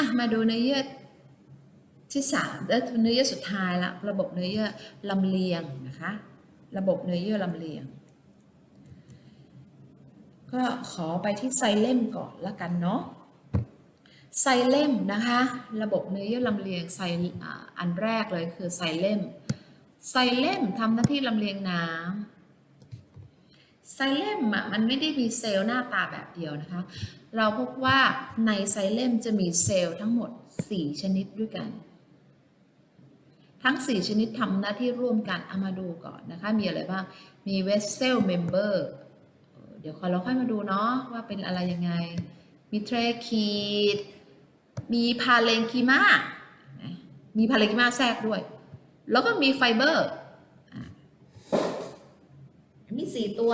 อะมาดูเนื้อเยื่อที่สามและเนื้อเยื่อสุดท้ายละระบบเนื้อเยื่อลำเลียงนะคะ ระบบเนื้อเยื่อลำเลียง ก็ขอไปที่ไซเลมก่อนละกันเนาะไซเลมนะคะ ระบบเนื้อเยื่อลำเลียงไซอันแรกเลยคือไซเลมไซเลมทำหน้าที่ลำเลียงน้ำไซเลมอะมันไม่ได้มีเซลล์หน้าตาแบบเดียวนะคะ เราพบว่าในไซเลมจะมีเซลล์ทั้งหมด 4 ชนิดด้วยกัน ทั้ง 4 ชนิดทำหน้าที่ร่วมกันเอามาดูก่อนนะคะ มีอะไรบ้าง มีเวสเซลเมมเบอร์เดี๋ยวเราค่อยมาดูเนาะว่าเป็นอะไรยังไง มีเทรคีดมีพาเลงคีมามีพาเลงคีมาแทรกด้วย แล้วก็มีไฟเบอร์อันนี้สี่ตัว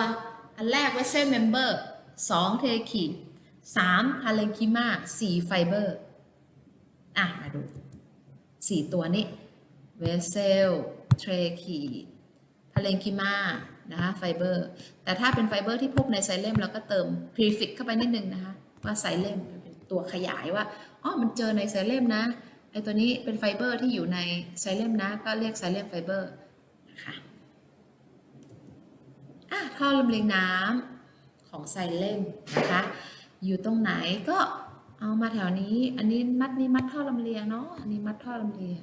อันแรกเวสเซลเมมเบอร์สองเทรคีด สามพาเลงคีมาสี่ไฟเบอร์อะ มาดูสี่ตัวนี้เวสเซลเทรคีพาเลงคีมานะคะไฟเบอร์แต่ถ้าเป็นไฟเบอร์ที่พบในไซเลมเราก็เติมพรีฟิกเข้าไปนิดนึงนะคะ ว่าไซเลมเป็นตัวขยายว่าอ๋อมันเจอในไซเลมนะไอตัวนี้เป็นไฟเบอร์ที่อยู่ในไซเลมนะ ก็เรียกไซเลมไฟเบอร์นะคะอะท่อลำเลียงน้ำของไซเลมนะคะ อยู่ตรงไหนก็เอามาแถวนี้ อันนี้มัดนี้มัดท่อลำเลียงเนาะ อันนี้มัดท่อลำเลียง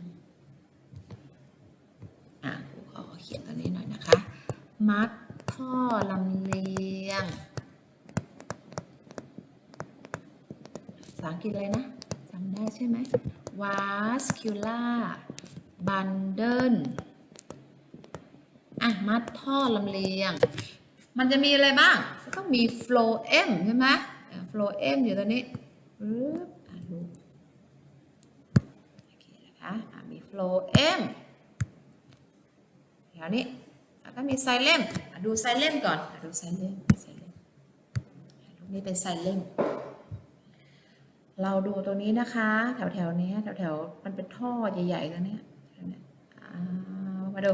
อะขอเขียนตัวนี้หน่อยนะคะ มัดท่อลำเลียง ภาษาอังกฤษอะไรนะจำได้ใช่ไหม vascular bundle อะ มัดท่อลำเลียง มันจะมีอะไรบ้าง ก็ต้องมี phloem ใช่ไหม อะ phloem อยู่ตัวนี้ปึ๊บอะดูโอเคนะคะอะมี phloem แถวนี้แล้วก็มีไซเลมอะดูไซเลมก่อนดูไซเลมไซเลมอะรูปนี้เป็นไซเลมเราดูตัวนี้นะคะ แถวแถวนี้แถวแถวมันเป็นท่อใหญ่ๆแล้วเนี่ยแถวเนี้ยมาดู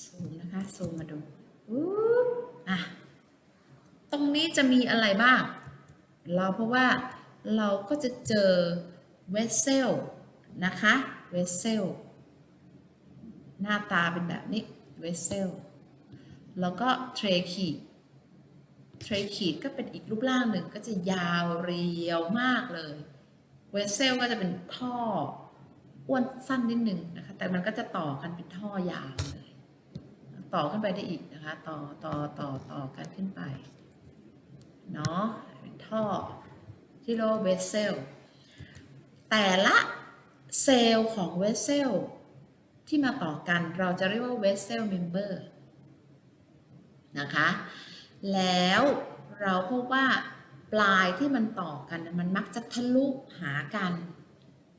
ซูมนะคะซูมมาดูอะ ตรงนี้จะมีอะไรบ้าง เราเพราะว่าเราก็จะเจอเวสเซลนะคะเวสเซลหน้าตาเป็นแบบนี้เวสเซลแล้วก็เทรคีเทรคีดก็เป็นอีกรูปร่างหนึ่งก็จะยาวเรียวมากเลย เวสเซลก็จะเป็นท่ออ้วนสั้นนิดหนึ่งนะคะ แต่มันก็จะต่อกันเป็นท่อยาวเลย ต่อขึ้นไปได้อีกนะคะ ต่อต่อต่อต่อกันขึ้นไป เนาะเป็นท่อที่เรียกว่าเวสเซลแต่ละเซลล์ของเวสเซลที่มาต่อกันเราจะเรียกว่า vessel member นะคะ แล้วเราพบว่าปลายที่มันต่อกันมันมักจะทะลุหากัน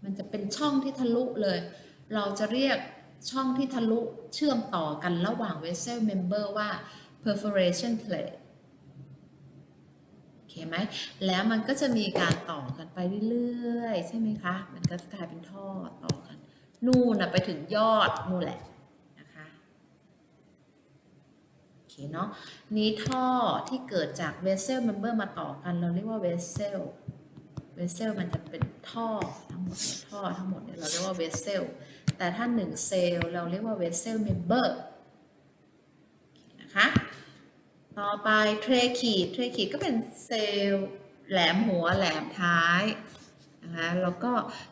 มันจะเป็นช่องที่ทะลุเลย เราจะเรียกช่องที่ทะลุเชื่อมต่อกันระหว่าง vessel member ว่า perforation plate เคไหมแล้วมันก็จะมีการต่อกันไปเรื่อยๆ ใช่ไหมคะ มันก็จะกลายเป็นท่อต่อกัน นู่นนะไปถึงยอดนู่นแหละนะคะโอเคเนาะนี้ท่อที่เกิดจากเวสเซลเมมเบอร์มาต่อกัน เราเรียกว่าเวสเซลเวสเซลมันจะเป็นท่อทั้งหมดท่อทั้งหมดเนี่ยเราเรียกว่าเวสเซลแต่ถ้าหนึ่งเซลล์เราเรียกว่าเวสเซลเมมเบอร์นะคะ ต่อไปเทรคีดเทรคีดก็เป็นเซลล์แหลมหัวแหลมท้ายนะคะแล้วก็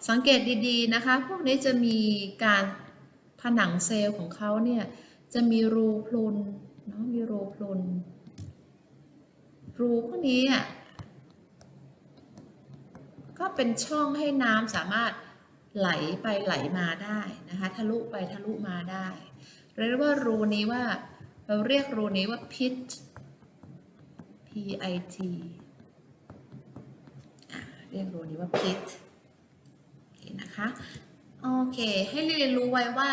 สังเกตดีๆนะคะ พวกนี้จะมีการผนังเซลล์ของเขาเนี่ยจะมีรูพรุนเนาะมีรูพรุน รูพวกนี้อะก็เป็นช่องให้น้ำสามารถไหลไปไหลมาได้นะคะทะลุไปทะลุมาได้เรียกว่ารูนี้ว่าเราเรียกรูนี้ว่า pit I T เรียกรูนี้ว่าพิษโอเคนะคะโอเค ให้เรียนรู้ไว้ว่า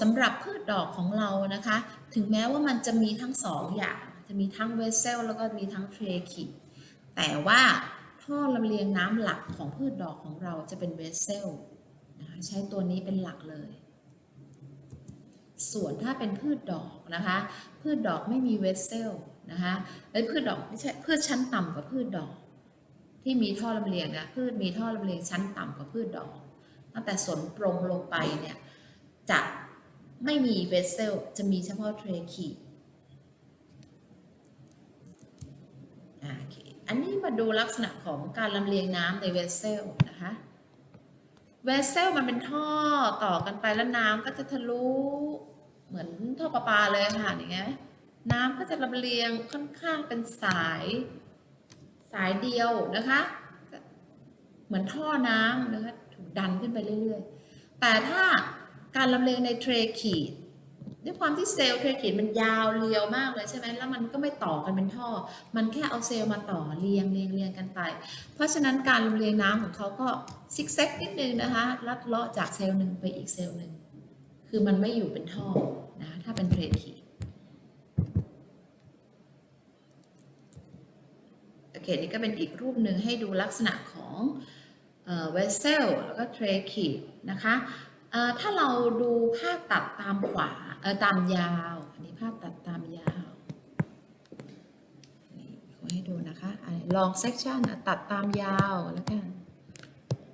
สำหรับพืชดอกของเรานะคะ ถึงแม้ว่ามันจะมีทั้งสองอย่าง จะมีทั้งเวสเซลแล้วก็มีทั้งเทรคิแต่ว่าท่อลำเลียงน้ำหลักของพืชดอกของเราจะเป็นเวสเซลนะคะใช้ตัวนี้เป็นหลักเลย ส่วนถ้าเป็นพืชดอกนะคะ พืชดอกไม่มีเวสเซล นะคะไอ้พืชดอกไม่ใช่พืชชั้นต่ำกว่าพืชดอก ที่มีท่อลำเลียงนะพืชมีท่อลำเลียงชั้นต่ำกว่าพืชดอก ตั้งแต่สนปรงลงไปเนี่ยจะไม่มีเวสเซลจะมีเฉพาะเทรคีอันนี้มาดูลักษณะของการลำเลียงน้ำในเวสเซลนะคะเวสเซลมันเป็นท่อต่อกันไปแล้วน้ำก็จะทะลุเหมือนท่อประปาเลยค่ะอย่างเงี้ย น้ำก็จะลำเลียงค่อนข้างเป็นสายสายเดียวนะคะ เหมือนท่อน้ำนะคะถูกดันขึ้นไปเรื่อยๆ แต่ถ้าการลำเลียงในเทรขีดด้วยความที่เซลล์เทรขีดมันยาวเรียวมากเลยใช่ไหมแล้วมันก็ไม่ต่อกันเป็นท่อ มันแค่เอาเซลล์มาต่อเรียงเรียงเรียงกันไป เพราะฉะนั้นการลำเลียงน้ำของเขาก็ซิกแซกนิดนึงนะคะ ลัดเลาะจากเซลล์หนึ่งไปอีกเซลล์หนึ่ง คือมันไม่อยู่เป็นท่อนะ ถ้าเป็นเทรขีด โอเคนี่ก็เป็นอีกรูปหนึ่งให้ดูลักษณะของเวสเซลแล้วก็เทรขีดนะคะถ้าเราดูภาพตัดตามขวาตามยาวอันนี้ภาพตัดตามยาวขอให้ดูนะคะลองเซ c ชันตัดตามยาวแล้วกัน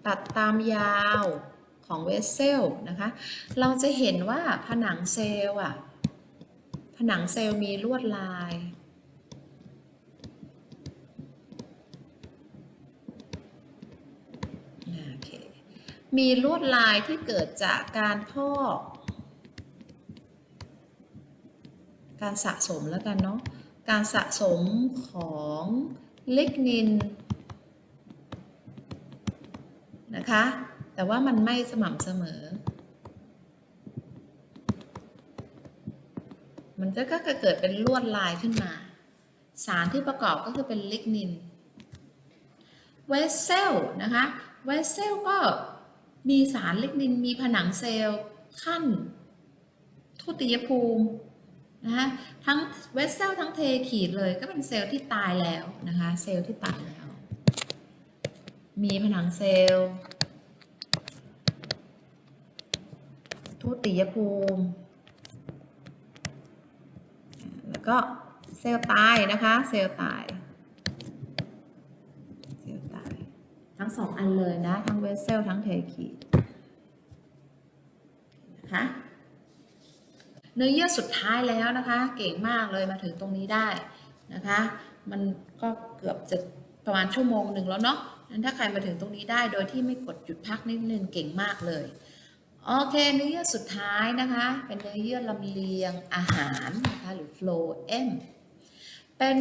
ตัดตามยาวของเวสเซลนะคะ เราจะเห็นว่าผนังเซลล์อะผนังเซลล์มีลวดลาย โอเค มีลวดลายที่เกิดจากการพอก การสะสมแล้วกันเนาะ การสะสมของลิกนินนะคะ แต่ว่ามันไม่สม่ำเสมอ มันก็ก็เกิดเป็นลวดลายขึ้นมา สารที่ประกอบก็คือเป็นลิกนิน เวสเซลนะคะ เวสเซลก็ มีสารเลิกนิน มีผนังเซลล์ขั้นทุติยภูมินะคะทั้งเวสเซลทั้งเทขีดเลยก็เป็นเซลล์ที่ตายแล้วนะคะเซลล์ที่ตายแล้ว มีผนังเซลล์ทุติยภูมิ แล้วก็เซลล์ตายนะคะเซลล์ตาย เซลล์ตาย ทั้ง สองอันเลยนะ ทั้งเวสเซลทั้งเทคีนะคะเนื้อเยื่อสุดท้ายแล้วนะคะ เก่งมากเลยมาถึงตรงนี้ได้นะคะ มันก็เกือบจะประมาณชั่วโมงหนึ่งแล้วเนาะนั้นถ้าใครมาถึงตรงนี้ได้โดยที่ไม่กดหยุดพักนิดนึงเก่งมากเลยโอเคเนื้อเยื่อสุดท้ายนะคะ เป็นเนื้อเยื่อลำเลียงอาหารนะคะหรือ phloem เป็น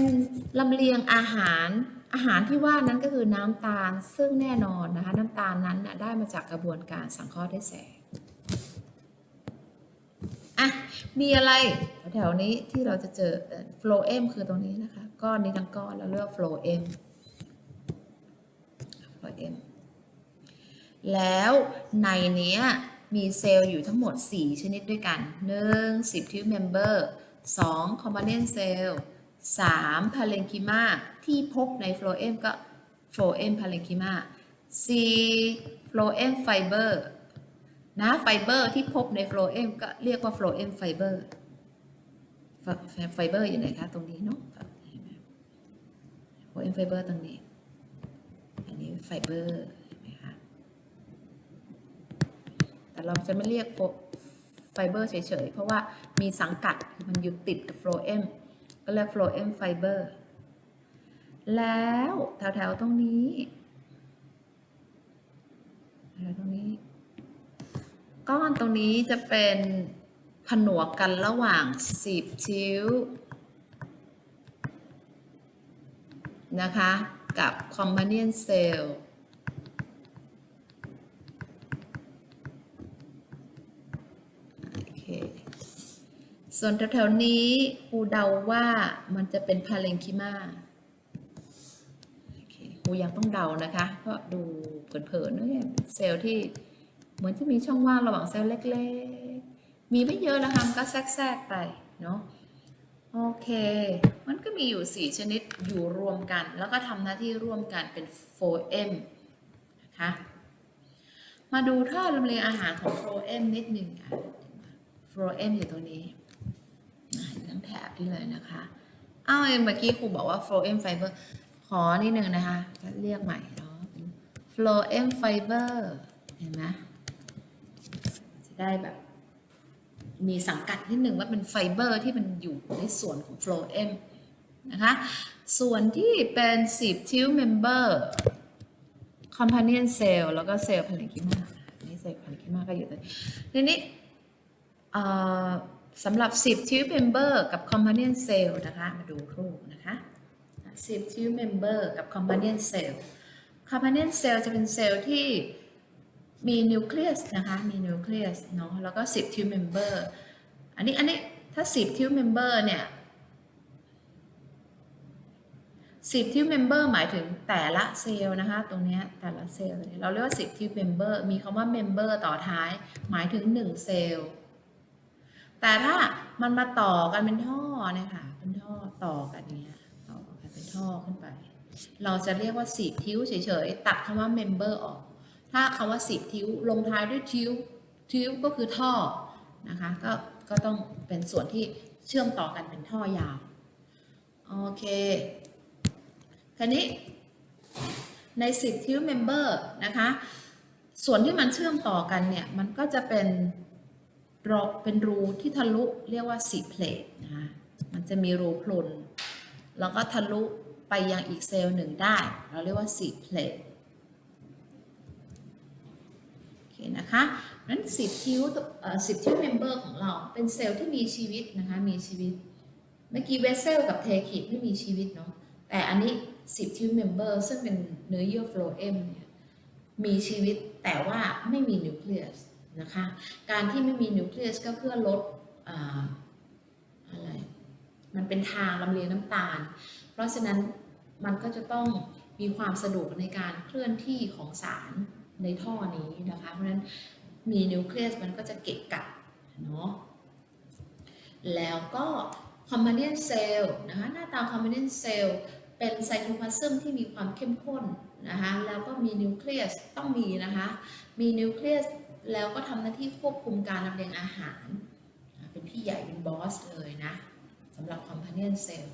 ลำเลียงอาหาร อาหารที่ว่านั้นก็คือน้ำตาลซึ่งแน่นอนนะคะน้ำตาลนั้นนะได้มาจากกระบวนการสังเคราะห์ด้วยแสงอะมีอะไรแถวๆนี้ที่เราจะเจอ phloem คือตรงนี้นะคะ ก้อนนี้ทั้งก้อนเราเรียกว่า phloem phloem แล้วในเนี้ยมีเซลล์อยู่ทั้งหมด 4 ชนิดด้วยกัน 1. 10 tube member 2. component cell 3. parenchyma ที่พบใน phloem ก็ phloem parenchyma 4. phloem fiber นะไฟเบอร์ที่พบใน phloem ก็เรียกว่า phloem fiber ไฟเบอร์อยู่ไหนคะ ตรงนี้เนาะ phloem fiber ตรงนี้ อันนี้ไฟเบอร์เห็นไหมคะแต่เราจะไม่เรียกไฟเบอร์เฉยๆ เพราะว่ามีสังกัดมันอยู่ติดกับโฟลเอม ก็เรียกโฟลเอมไฟเบอร์แล้วแถวๆตรงนี้แถวตรงนี้ก้อนตรงนี้จะเป็นผนวกกันระหว่าง10ชิ้วนะคะ กับ companion cell โอเค ส่วนแถวๆนี้ครูเดาว่ามันจะเป็นพาเลงคิมาโอเคครูยังต้องเดานะคะเพราะดูเผินๆเนี่ยเซลล์ที่เหมือนจะมีช่องว่างระหว่างเซลล์เล็กๆ มีไม่เยอะนะคะมันก็แทรกๆไปเนาะโอเค มันก็มีอยู่ 4 ชนิดอยู่รวมกัน แล้วก็ทำหน้าที่ร่วมกันเป็น 4M นะคะ มาดูท่อลำเลียงอาหารของ 4M นิดหนึ่งค่ะ 4M อยู่ตรงนี้ ทั้งแถบที่เลยนะคะอ้าวเมื่อกี้ครูบอกว่า 4M fiber ขอนิดนึงนะคะจะเรียกใหม่เนาะ phloem fiber เห็นไหมจะได้แบบ มีสังกัดนิดหนึ่งว่าเป็นไฟเบอร์ที่มันอยู่ในส่วนของ phloem นะคะ ส่วนที่เป็นสิบทิวเมมเบอร์ companion cell แล้วก็เซลล์พาริคิมานี่เซลล์พาริคิมาก็อยู่ตรงนี้ทีนี้ สำหรับ 10 tube member กับ companion cell นะคะ มาดูรูปนะคะ 10 tube member กับ companion cell companion cell จะเป็นเซลล์ที่มีนิวเคลียสนะคะ มีนิวเคลียสเนาะ แล้วก็ 10 tube member อันนี้ อันนี้ ถ้า 10 tube member เนี่ยสิบทิวเมมเบอร์หมายถึงแต่ละเซลล์นะคะ ตรงเนี้ยแต่ละเซลล์ เราเรียกว่าสิบทิวเมมเบอร์มีคำว่าเมมเบอร์ต่อท้าย หมายถึงหนึ่งเซลล์ แต่ถ้ามันมาต่อกันเป็นท่อเนี่ยค่ะเป็นท่อต่อกันเนี้ยต่อกันเป็นท่อขึ้นไป เราจะเรียกว่าสิบทิ้วเฉยๆตัดคำว่าเมมเบอร์ออก ถ้าคำว่าสิบทิ้วลงท้ายด้วยทิ้วทิ้วก็คือท่อนะคะก็ก็ต้องเป็นส่วนที่เชื่อมต่อกันเป็นท่อยาวโอเคคราวนี้ใน10ทิวเมมเบอร์นะคะส่วนที่มันเชื่อมต่อกันเนี่ยมันก็จะเป็น รอเป็นรูที่ทะลุเรียกว่าสีเพลทนะคะ มันจะมีรูพรุน แล้วก็ทะลุไปยังอีกเซลล์หนึ่งได้ เราเรียกว่าสีเพลทโอเคนะคะนั้น10ทิวเอ่อ10ทิวเมมเบอร์ของเราเป็นเซลล์ที่มีชีวิตนะคะ มีชีวิต เมื่อกี้เวสเซลกับเทคิดไม่มีชีวิตเนาะ แต่อันนี้10ทิวเมมเบอร์ซึ่งเป็นเนื้อเยื่อโฟลเอมเนี่ย มีชีวิตแต่ว่าไม่มีนิวเคลียส นะคะ การที่ไม่มีนิวเคลียสก็เพื่อลดอ่าอะไร มันเป็นทางลำเลียงน้ำตาล เพราะฉะนั้นมันก็จะต้องมีความสะดวกในการเคลื่อนที่ของสารในท่อนี้นะคะ เพราะฉะนั้นมีนิวเคลียสมันก็จะเกะกะเนาะ แล้วก็ companion cell นะคะหน้าตา companion cell เป็นไซโทพลาซึมที่มีความเข้มข้นนะคะแล้วก็มีนิวเคลียสต้องมีนะคะ มีนิวเคลียส แล้วก็ทำหน้าที่ควบคุมการลำเลียงอาหาร เป็นพี่ใหญ่เป็นบอสเลยนะสำหรับ companion cell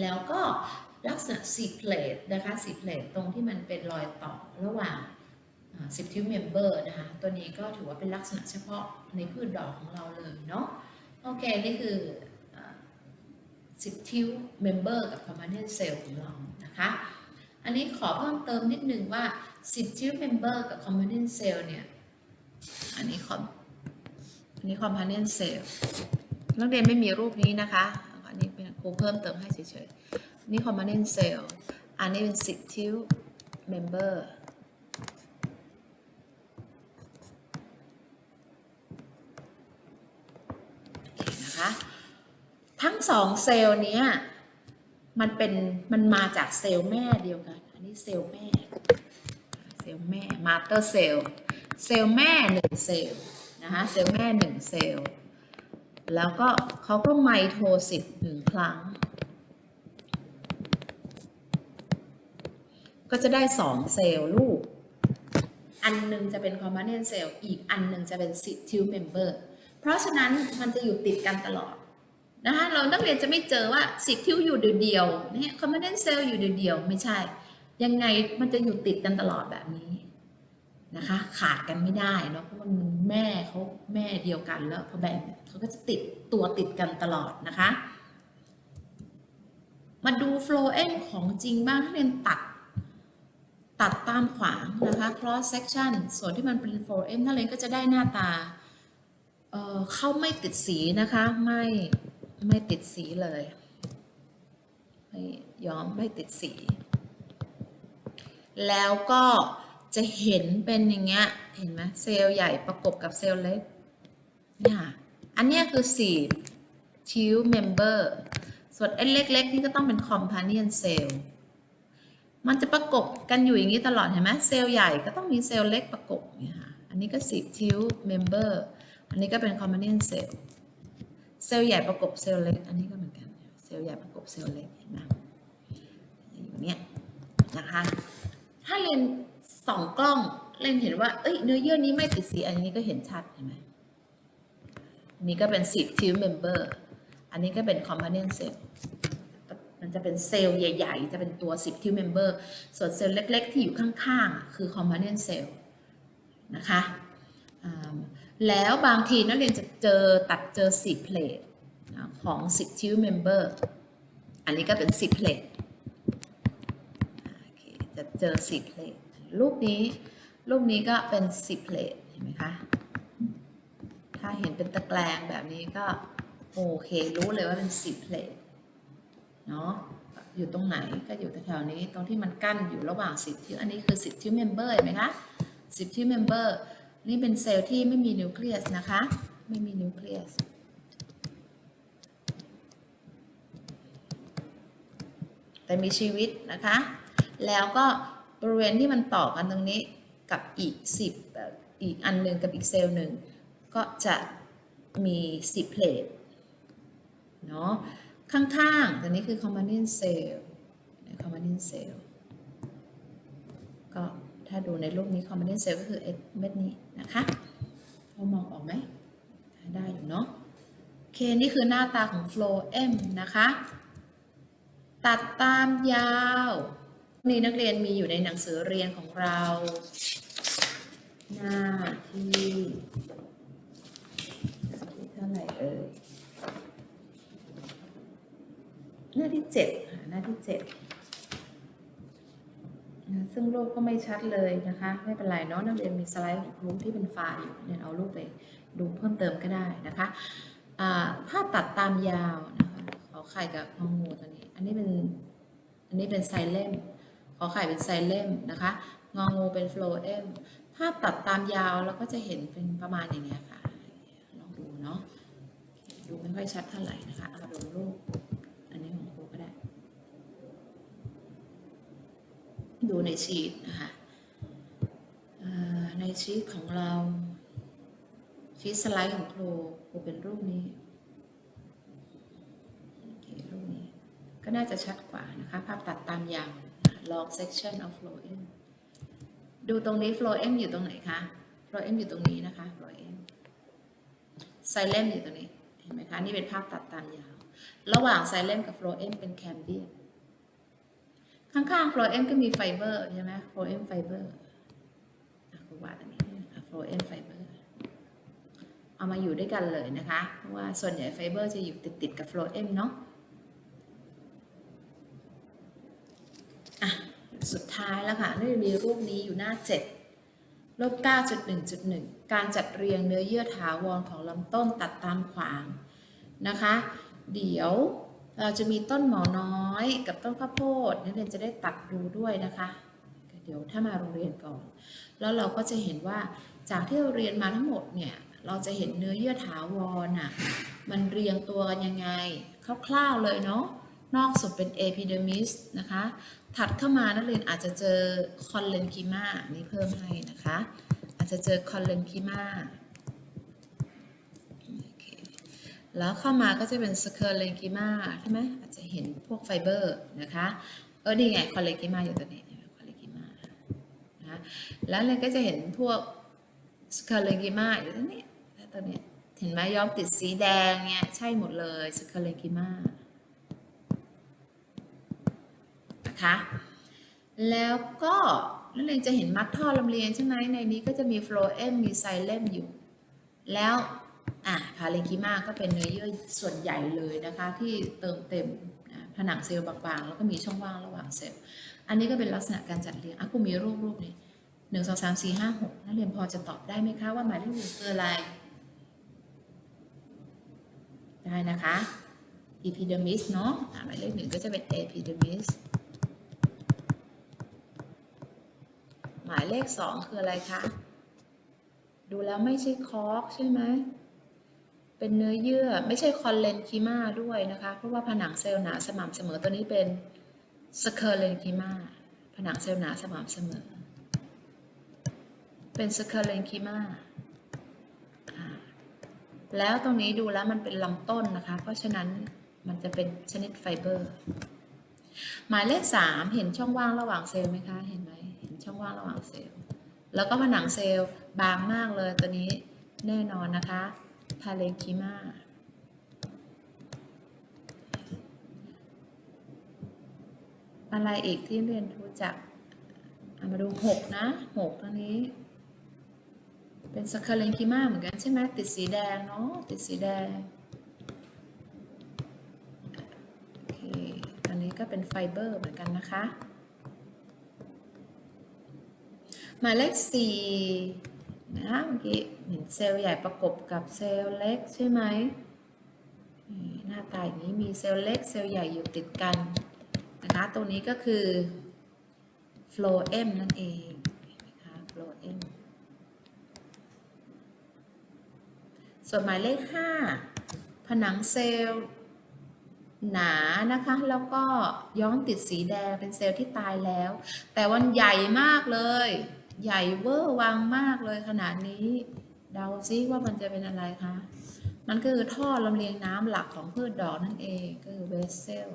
แล้วก็ลักษณะสีเพลทนะคะสีเพลทตรงที่มันเป็นรอยต่อระหว่างสิบทิวเมมเบอร์นะคะ ตัวนี้ก็ถือว่าเป็นลักษณะเฉพาะในพืชดอกของเราเลยเนาะโอเค นี่คือ10ทิวเมมเบอร์กับ permanent cell ของเรานะคะ อันนี้ขอเพิ่มเติมนิดนึงว่า10ทิวเมมเบอร์กับ permanent cell เนี่ย อันนี้คอมอันนี้ permanent cell นักเรียนไม่มีรูปนี้นะคะ อันนี้เป็นครูเพิ่มเติมให้เฉยๆ นี่ permanent cell อันนี้เป็น10ทิวเมมเบอร์นะคะทั้งสองเซลล์นี้มันเป็นมันมาจากเซลล์แม่เดียวกัน อันนี้เซลล์แม่ เซลล์แม่มาเตอร์เซลล์ เซลล์แม่หนึ่งเซลล์นะคะเซลล์แม่หนึ่งเซลล์แล้วก็เขาก็ไมโทซิสหนึ่งครั้ง ก็จะได้สองเซลล์ลูก อันหนึงจะเป็นคอม p พ n เน n เซลล์อีกอันหนึ่งจะเป็นซิทิวเมมเบอร์เพราะฉะนั้นมันจะอยู่ติดกันตลอดนะคะเรานักเรียนจะไม่เจอว่าสิทิวอยู่เดียวๆเนี่ยคอม p พ n เนเซลล์อยู่เดียวๆไม่ใช่ ยังไงมันจะอยู่ติดกันตลอดแบบนี้ นะคะ ขาดกันไม่ได้เนาะเพราะมันแม่เขาแม่เดียวกันแล้วพอแบ่งเขาก็จะติดตัวติดกันตลอดนะคะ มาดูโฟลเอมของจริงบ้างถ้าเรียนตัด ตัดตามขวางนะคะ cross section ส่วนที่มันเป็นโฟลเอมถ้าเรียนก็จะได้หน้าตาเออเขาไม่ติดสีนะคะไม่ไม่ติดสีเลยไม่ย้อมไม่ติดสี แล้วก็ จะเห็นเป็นอย่างเงี้ย เห็นไหมเซลล์ใหญ่ประกบกับเซลล์เล็กเนี่ยค่ะอันนี้คือสีทิวเมมเบอร์ส่วนไอ้เล็กๆนี่ก็ต้องเป็นคอมพานียนเซลมันจะประกบกันอยู่อย่างนี้ตลอดเห็นไหมเซลล์ใหญ่ก็ต้องมีเซลล์เล็กประกบเนี่ยค่ะ อันนี้ก็สีทิวเมมเบอร์อันนี้ก็เป็น common cell เซลล์ใหญ่ประกบเซลล์เล็ก อันนี้ก็เหมือนกัน เซลล์ใหญ่ประกบเซลล์เล็กเห็นไหมอย่างเนี้ยนะคะ ถ้าเลน สองกล้องเลนเห็นว่า เอ้ยเนื้อเยื่อนี้ไม่ติดสีอันนี้ก็เห็นชัดเห็นไหมอันนี้ก็เป็นสิบทิวเมมเบอร์อันนี้ก็เป็น component cell ตมันจะเป็นเซลล์ใหญ่ ๆ จะเป็นตัว10ที่เมมเบอร์ส่วนเซลล์เล็ก ๆ ที่อยู่ข้างๆ คือ component cell นะคะแล้วบางทีนักเรียนจะเจอตัดเจอ10เพลทของ10ที่เมมเบอร์อันนี้ก็เป็น10เพลทจะเจอ10เพลท รูปนี้ รูปนี้ก็เป็น10เพลทเห็นไหมคะ ถ้าเห็นเป็นตะแกรงแบบนี้ก็ โอเค รู้เลยว่าเป็น10เพลทเนาะอยู่ตรงไหนก็อยู่แถวๆนี้ตรงที่มันกั้นอยู่ระหว่าง10ที่อันนี้คือ10ที่เมมเบอร์เห็นไหมคะ10ที่เมมเบอร์นี่เป็นเซลล์ที่ไม่มีนิวเคลียสนะคะ ไม่มีนิวเคลียสแต่มีชีวิตนะคะ แล้วก็ บริเวณที่มันต่อกันตรงนี้กับอีก 10แบอีกอันหนึ่งกับอีกเซลล์หนึ่งก็จะมี 10 เพลทเนาะข้างๆตัวนี้คือ component cell component cell ก็ถ้าดูในรูปนี้ component cell ก็คือไอ้เม็ดนี้นะคะเรามองออกไหม ได้อยู่เนาะโอเค นี่คือหน้าตาของ flow M นะคะ ตัดตามยาว นี่นักเรียนมีอยู่ในหนังสือเรียนของเรา หน้าที่ที่เท่าไหร่เอ่ยหน้าที่เจ็ดค่ะหน้าที่เจ็ดซึ่งรูปก็ไม่ชัดเลยนะคะ ไม่เป็นไรเนาะนักเรียนมีสไลด์ของรูปที่เป็นไฟล์อยู่เรียนเอารูปไปดูเพิ่มเติมก็ได้นะคะภาพตัดตามยาวนะคะขอไข่กับงองูตัวนี้ อันนี้เป็นอันนี้เป็นไซเลม ขอไข่เป็นไซเลมนะคะ งองูเป็นโฟลเอมภาพตัดตามยาวเราก็จะเห็นเป็นประมาณอย่างเงี้ยค่ะ ลองดูเนาะ ดูไม่ค่อยชัดเท่าไหร่นะคะ เอามาดูรูป อันนี้ของครูก็ได้ ดูในชีตนะคะในชีตของเรา ชีตสไลด์ของครูครูเป็นรูปนี้รูปนี้ ก็น่าจะชัดกว่านะคะ ภาพตัดตามยาว log section of phloem ดูตรงนี้ phloem อยู่ตรงไหนคะ phloem อยู่ตรงนี้นะคะ phloem xylem อยู่ตรงนี้ เห็นไหมคะ นี่เป็นภาพตัดตามยาว ระหว่าง xylem กับ phloem เป็น cambium ข้างๆ phloem ก็มีไฟเบอร์ใช่ไหม phloem fiber อะครูวาดอันนี้อะ phloem fiber เอามาอยู่ด้วยกันเลยนะคะ เพราะว่าส่วนใหญ่ไฟเบอร์จะอยู่ติดๆกับ phloem เนาะ อะ สุดท้ายแล้วค่ะนี่มีรูปนี้อยู่หน้า 7 ลบ 9.1.1 การจัดเรียงเนื้อเยื่อถาวรของลำต้นตัดตามขวางนะคะ เดี๋ยวเราจะมีต้นหมอน้อยกับต้นข้าวโพดนักเรียนจะได้ตัดดูด้วยนะคะ เดี๋ยวถ้ามาโรงเรียนก่อน แล้วเราก็จะเห็นว่าจากที่เราเรียนมาทั้งหมดเนี่ยเราจะเห็นเนื้อเยื่อถาวรอะมันเรียงตัวกันยังไงคร่าวๆเลยเนาะ นอกสุดเป็น epidermis นะคะ ถัดเข้ามานักเรียนอาจจะเจอคอนเลนคิมานี่เพิ่มให้นะคะ อาจจะเจอคอนเลนคิมาแล้วเข้ามาก็จะเป็นสเคอร์เลนคิมาใช่ไหมอาจจะเห็นพวกไฟเบอร์นะคะ เออ นี่ไงคอนเลนคิมาอยู่ตัวนี้คอนเลนคิมานะแล้วเราก็จะเห็นพวกสเคอร์เลนคิมาอยู่ตัวนี้แล้วตัวนี้ เห็นไหมย้อมติดสีแดงเนี่ยใช่หมดเลยสเคอร์เลนคิมา นะคะ แล้วก็นักเรียนจะเห็นมัดท่อลำเลียงใช่ไหมในนี้ก็จะมีโฟลเอมมีไซเลมอยู่ แล้วอะพาเลนคิมาก็เป็นเนื้อเยื่อส่วนใหญ่เลยนะคะ ที่เติมเต็มผนังเซลล์บางๆ แล้วก็มีช่องว่างระหว่างเซลล์ อันนี้ก็เป็นลักษณะการจัดเรียงอะกูมีรูปรูปนี้หนึ่งสองสามสี่ห้าหกนักเรียนพอจะตอบได้ไหมคะว่าหมายเลขหนึ่งคืออะไร ได้นะคะ epidermis เนาะอะหมายเลขหนึ่งก็จะเป็น epidermis มายเลขสองคืออะไรคะ ดูแล้วไม่ใช่คอร์กใช่ไหม เป็นเนื้อเยื่อไม่ใช่คอนเลนคีมาด้วยนะคะ เพราะว่าผนังเซลล์หนาสม่ำเสมอตัวนี้เป็นสเคอร์เลนคีมาผนังเซลล์หนาสม่ำเสมอ เป็นสเคอร์เลนคีมาแล้วตรงนี้ดูแล้วมันเป็นลำต้นนะคะ เพราะฉะนั้นมันจะเป็นชนิดไฟเบอร์ หมายเลขสามเห็นช่องว่างระหว่างเซลล์ไหมคะ เห็นไหม ช่องว่างระหว่างเซลล์ แล้วก็ผนังเซลล์บางมากเลยตัวนี้แน่นอนนะคะพาเลนคิมาอะไรอีกที่เรียนรู้จักอะมาดูหกนะหกตรงนี้ เป็นสคาเลนคิมาเหมือนกันใช่ไหมติดสีแดงเนาะติดสีแดงโอเคอันนี้ก็เป็นไฟเบอร์เหมือนกันนะคะ หมายเลขสี่นะเมื่อกี้เห็นเซลล์ใหญ่ประกบกับเซลล์เล็กใช่ไหมหน้าตาอย่างนี้มีเซลล์เล็กเซลล์ใหญ่อยู่ติดกันนะคะตรงนี้ก็คือ phloem นั่นเองนะคะ phloem ส่วนหมายเลข 5 ผนังเซลล์หนานะคะ แล้วก็ย้อมติดสีแดงเป็นเซลล์ที่ตายแล้ว แต่วันใหญ่มากเลย ใหญ่เวอร์วังมากเลยขนาดนี้ เดาซิว่ามันจะเป็นอะไรคะ มันคือท่อลำเลียงน้ำหลักของพืชดอกนั่นเองก็คือเวสเซล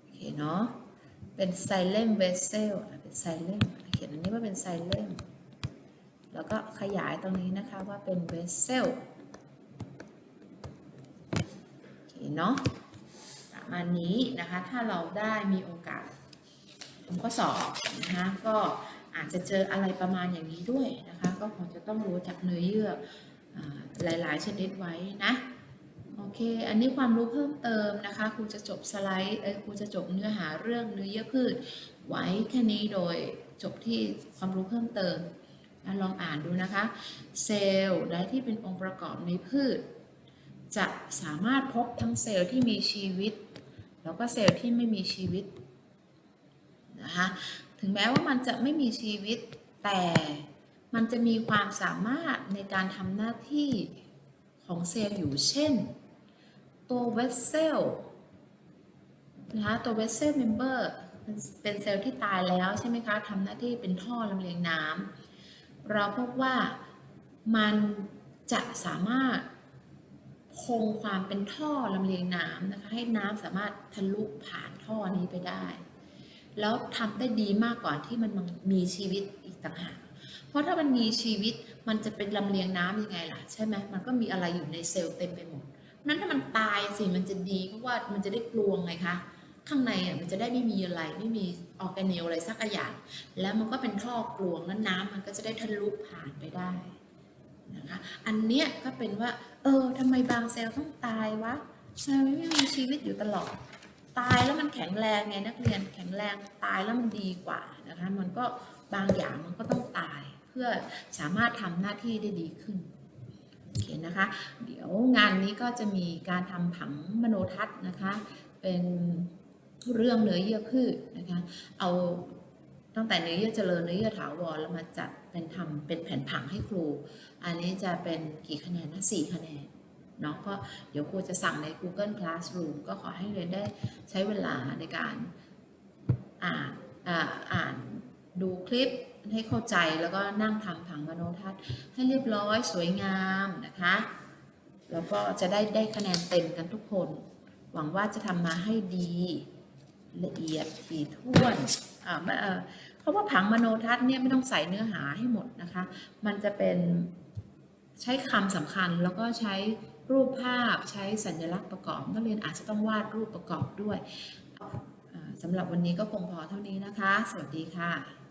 โอเคเนาะ เป็นไซเลมเวสเซลเป็นไซเลมเขียนอันนี้ว่าเป็นไซเลมแล้วก็ขยายตรงนี้นะคะว่าเป็นเวสเซลโอเคเนาะประมาณนี้นะคะ ถ้าเราได้มีโอกาส ทำข้อสอบนะคะก็อาจจะเจออะไรประมาณอย่างนี้ด้วยนะคะ ก็คงจะต้องรู้จักเนื้อเยื่อหลาย ๆ ชนิดไว้นะโอเค อันนี้ความรู้เพิ่มเติมนะคะครูจะจบสไลด์เอ้ยครูจะจบเนื้อหาเรื่องเนื้อเยื่อพืช ไว้แค่นี้โดยจบที่ความรู้เพิ่มเติมลองอ่านดูนะคะ เซลล์ใดที่เป็นองค์ประกอบในพืช จะสามารถพบทั้งเซลล์ที่มีชีวิต แล้วก็เซลล์ที่ไม่มีชีวิต นะคะ ถึงแม้ว่ามันจะไม่มีชีวิตแต่มันจะมีความสามารถในการทำหน้าที่ของเซลล์อยู่ เช่น ตัวเวสเซลนะคะตัวเวสเซลเมมเบอร์เป็นเซลล์ที่ตายแล้วใช่ไหมคะทำหน้าที่เป็นท่อลำเลียงน้ำเราพบว่ามันจะสามารถคงความเป็นท่อลำเลียงน้ำนะคะให้น้ำสามารถทะลุผ่านท่อนี้ไปได้ แล้วทำได้ดีมากกว่าที่มันมีชีวิตอีกต่างหากเพราะถ้ามันมีชีวิตมันจะเป็นลำเลียงน้ำยังไงล่ะใช่ไหมมันก็มีอะไรอยู่ในเซลล์เต็มไปหมดนั้นถ้ามันตายสิมันจะดีเพราะว่ามันจะได้กลวงไงคะข้างในอะมันจะได้ไม่มีอะไรไม่มีออร์แกเนลอะไรสักอย่าง แล้วมันก็เป็นท่อกลวงแล้วน้ำมันก็จะได้ทะลุผ่านไปได้นะคะอันเนี้ยก็เป็นว่า เออทำไมบางเซลล์ต้องตายวะทำไมไม่มีชีวิตอยู่ตลอด ตายแล้วมันแข็งแรงไงนักเรียนแข็งแรงตายแล้วมันดีกว่านะคะมันก็บางอย่างมันก็ต้องตายเพื่อสามารถทำหน้าที่ได้ดีขึ้นโอเคนะคะ เดี๋ยวงานนี้ก็จะมีการทำผังมโนทัศน์นะคะ เป็นเรื่องเนื้อเยื่อพืชนะคะ เอาตั้งแต่เนื้อเยื่อเจริญเนื้อเยื่อถาวรแล้วมาจัดเป็นทำเป็นแผนผังให้ครู อันนี้จะเป็นกี่คะแนนนะสี่คะแนน เนาะก็เดี๋ยวครูจะสั่งใน Google Classroom ก็ขอให้เรียนได้ใช้เวลาในการอ่านอ่าอ่านดูคลิปให้เข้าใจแล้วก็นั่งทำผังมโนทัศน์ให้เรียบร้อยสวยงามนะคะ แล้วก็จะได้ได้คะแนนเต็มกันทุกคน หวังว่าจะทำมาให้ดีละเอียดถี่ถ้วนอ่าไม่เออเพราะว่าผังมโนทัศน์เนี่ยไม่ต้องใส่เนื้อหาให้หมดนะคะ มันจะเป็นใช้คำสำคัญแล้วก็ใช้ รูปภาพใช้สัญลักษณ์ประกอบนักเรียนอาจจะต้องวาดรูปประกอบด้วยสำหรับวันนี้ก็คงพอเท่านี้นะคะ สวัสดีค่ะ